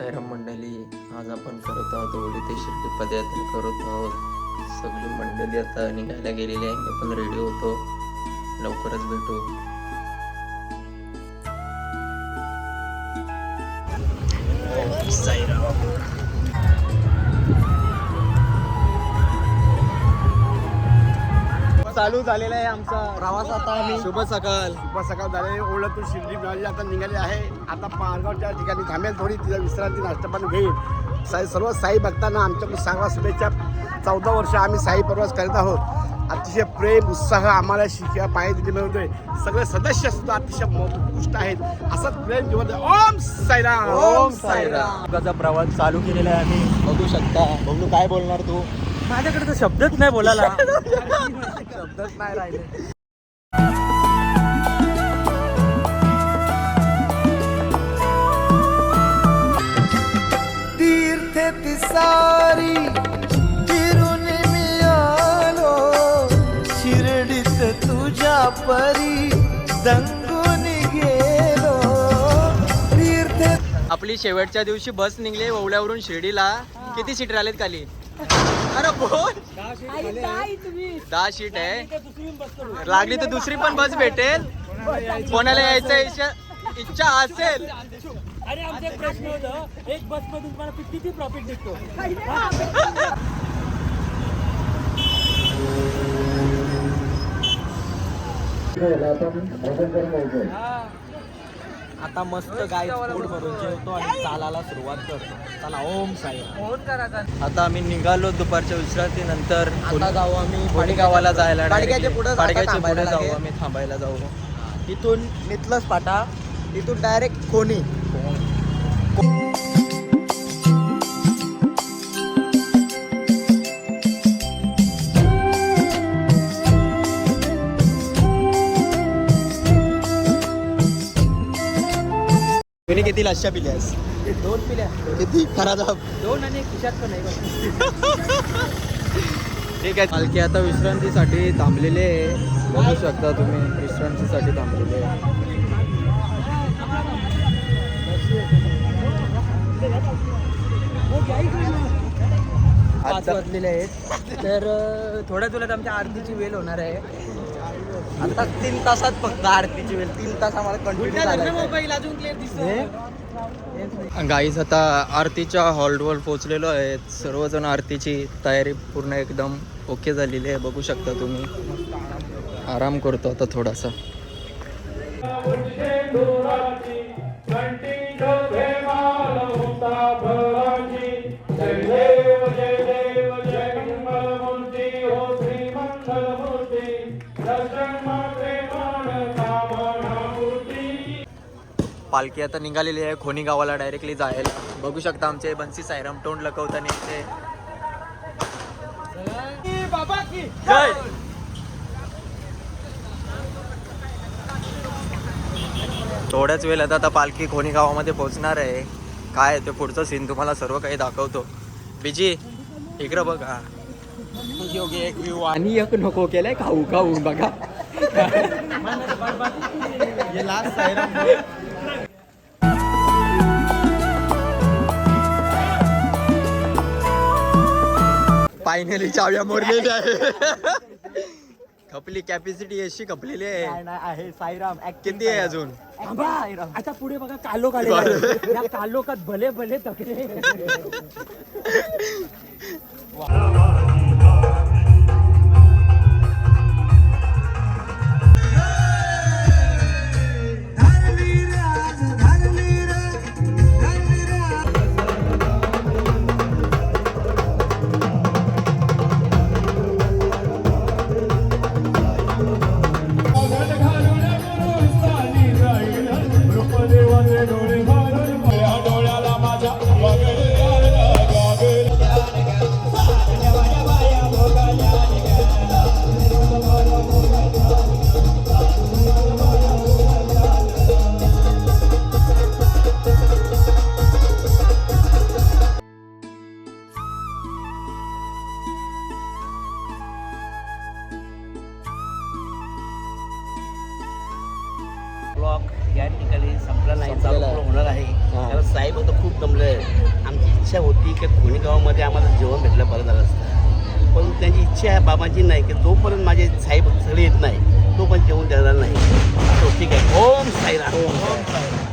साईराम मंडळी आज आपण करत आहोत ओली ते शिर्डी पदयात्रा करत आहोत. सगळी मंडळी आता निघायला गेलेली आहे. मी पण रेडी होतो. लवकरच भेटू. चालू झालेला आहे आमचा प्रवास आता आम्ही. शुभ सकाळ. शुभ सकाळ झाले ओळखून शिर्डी मिळाली आता निघाली आहे. आता पारगावच्या ठिकाणी थांबेल थोडी तिला विश्रांती नाश्ता पण घेईल. साई सर्व साई भक्तांना आमच्याकडून सांगा शुभेच्छा. चौदा वर्ष आम्ही साई प्रवास करत आहोत. अतिशय प्रेम उत्साह आम्हाला शिक्या पाय तिथे मिळतोय. सगळे सदस्य सुद्धा अतिशय उत्कृष्ट आहेत. असंच प्रेम जीवन ओम साईराम! ओम साईराम! प्रवास चालू केलेला आहे आम्ही. बघू शकता. बघू काय बोलणार तू? माझ्याकडे तर शब्दच नाही बोलायला. शब्दच नाही राहिले. तीर्थ तिसारी फिरून मी आलो. शिर्डीत तुझ्या परी दंगून गेलो. तीर्थ आपली शेवटच्या दिवशी बस निघली ओवल्यावरून शिर्डीला. किती सीट राहिलेत खाली? अरे बोल. दहा सीट आहे. लागली तर दुसरी पण बस भेटेल. कोणाला यायचं इच्छा इच्छा असेल. अरे आमचा एक प्रश्न होता. एक बस मधून तुम्हाला किती प्रॉफिट निघतो आता मस्त गाय पोट भरून जेवतो आणि चालायला सुरुवात करतो. चला ओम साई. आता आम्ही निघालो दुपारच्या विश्रांती नंतर आता जाऊ आम्ही पाडगावाला जायला पाडग्याच्या पुढं पाडग्याच्या जाऊ. आम्ही थांबायला जाऊ. इथून नितलस पाटा इथून डायरेक्ट कोणी. तुम्ही किती लश्या पिल्यास दोन पिल्या. किती? खरा जाब दोन आणि खिशात पण ठीक आहे. पालखी आता विश्रांतीसाठी थांबलेले आहे. बघू शकता तुम्ही विश्रांतीसाठी थांबलेले आहे. वाजलेले आहेत. तर थोड्या तुला आमच्या आरतीची वेळ होणार आहे. आता तीन तासात फक्त आरतीची वेळ तीन तास आम्हाला कंटिन्यू गाईज आता आरतीच्या हॉलवर पोहोचलेलो आहेत. सर्वजण आरतीची तयारी पूर्ण एकदम ओके झालेली आहे. बघू शकता तुम्ही. आराम करतो आता थोडासा. पालखी आता निघालेली आहे. खोनी गावाला डायरेक्टली जाईल बघू शकता आमचे बन्सी सायराम तोंड लकवताना इथे. जय! थोड्याच वेळात आता पालखी खोनी गावामध्ये पोहोचणार आहे. काय ते पुढचं सीन तुम्हाला सर्व काही दाखवतो. बिजी इकडं बघा. योगी एक व्ह्यू आणि एक नको केलाय खाऊ खाऊ बघा. फायनली चाव्या मोरलेल्या आहे खपली कॅपॅसिटी अशी खपलेली आहे. आहे. साईराम किती आहे अजून? आता पुढे बघा कालो काढे या कालोखात भले भले तकले वॉक या ठिकाणी संपला नाही चालू होणार आहे. कारण साहेब तर खूप जमलं आहे आमची इच्छा होती की खोणेगावामध्ये आम्हाला जेवण भेटलं बरं झालं असतं. पण त्यांची इच्छा आहे बाबाची नाही की जोपर्यंत माझे साहेब सगळे येत नाही. तो पण जेवण द्यायला नाही. ठीक आहे. ओम साईराम. ओम साईराम.